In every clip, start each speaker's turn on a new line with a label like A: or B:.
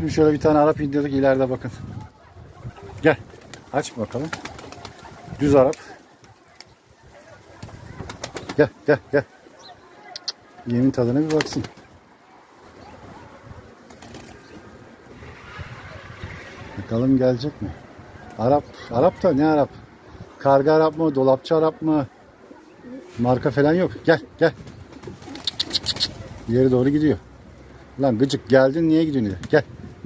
A: Şimdi şöyle bir tane Arap indirdik ileride bakın. Gel. Aç bakalım. Düz Arap. Gel gel gel. Yemin tadına bir baksın. Bakalım gelecek mi? Arap, Arap da ne Arap? Karga Arap mı, dolapçı Arap mı? Marka falan yok. Gel, gel. İleri doğru gidiyor. Lan gıcık geldin niye gidiyorsun? Gel,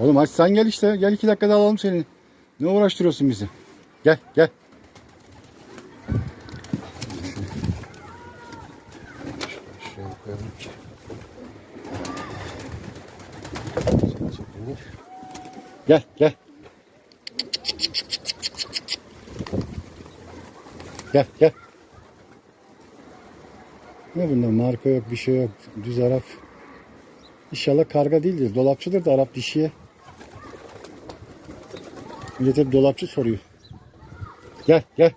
A: Oğlum aç sen gel işte. Gel iki dakikada alalım seni. Ne uğraştırıyorsun bizi? Gel, gel. Gel, gel. Gel, gel. Ne bunda marka yok, bir şey yok. Düz Arap. İnşallah karga değildir. Dolapçıdır da Arap dişiye. Millet dolapçı soruyor. Gel, gel.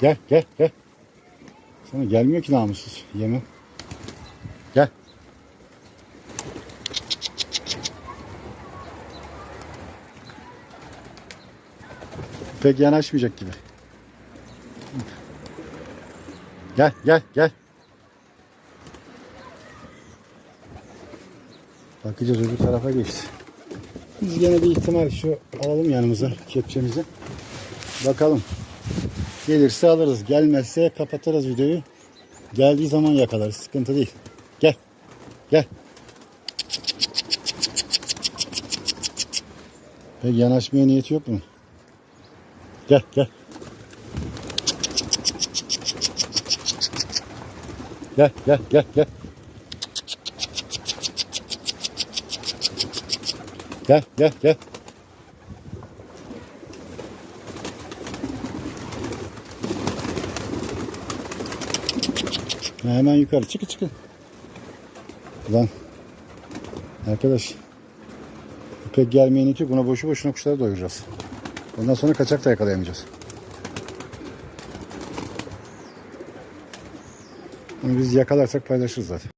A: Gel, gel, gel. Sana gelmiyor ki namussuz. Yeme. Gel. Pek yanaşmayacak gibi. Gel, gel, gel. Bakacağız öbür tarafa geçti. Biz gene bir ihtimal şu alalım yanımıza kepçemizi. Bakalım. Gelirse alırız. Gelmezse kapatırız videoyu. Geldiği zaman yakalarız. Sıkıntı değil. Gel. Gel. Pek yanaşmaya niyeti yok mu? Gel gel. Gel gel gel gel. Gel gel gel. Hemen yukarı çıkın çıkın. Lan. Arkadaş. Pek gelmeye niyeti yok. Buna boşu boşuna kuşları doyuracağız. Ondan sonra kaçak da yakalayamayacağız. Onu biz yakalarsak paylaşırız zaten.